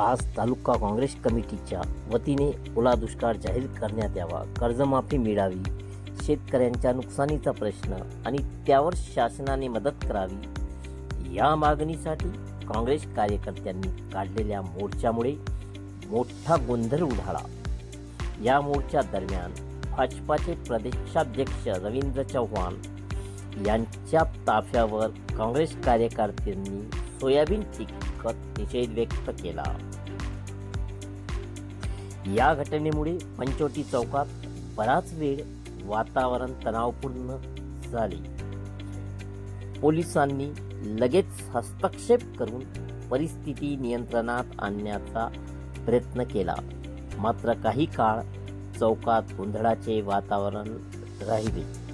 आज तालुका काँग्रेस कमिटीच्या वतीने ओला दुष्काळ जाहीर करण्यात यावा. कर्जमाफी मिळावी. शेतकऱ्यांच्या नुकसानीचा प्रश्न आणि त्यावर शासनाने मदत करावी. या मागणीसाठी काँग्रेस कार्यकर्त्यांनी काढलेल्या मोर्चामुळे मोठा गोंधळ उडाला. या मोर्चा दरम्यान भाजपाचे प्रदेशाध्यक्ष रवींद्र चव्हाण यांच्या ताफ्यावर काँग्रेस कार्यकर्त्यांनी सोयाबीन पिकत निषेध व्यक्त केला. या घटनेमुळे पंचवटी चौकात बराच वेळ वातावरण तणावपूर्ण झाले. पोलिसांनी लगेच हस्तक्षेप करून परिस्थिती नियंत्रणात आणण्याचा प्रयत्न केला. मात्र काही काळ चौकात गोंधळाचे वातावरण राहिले.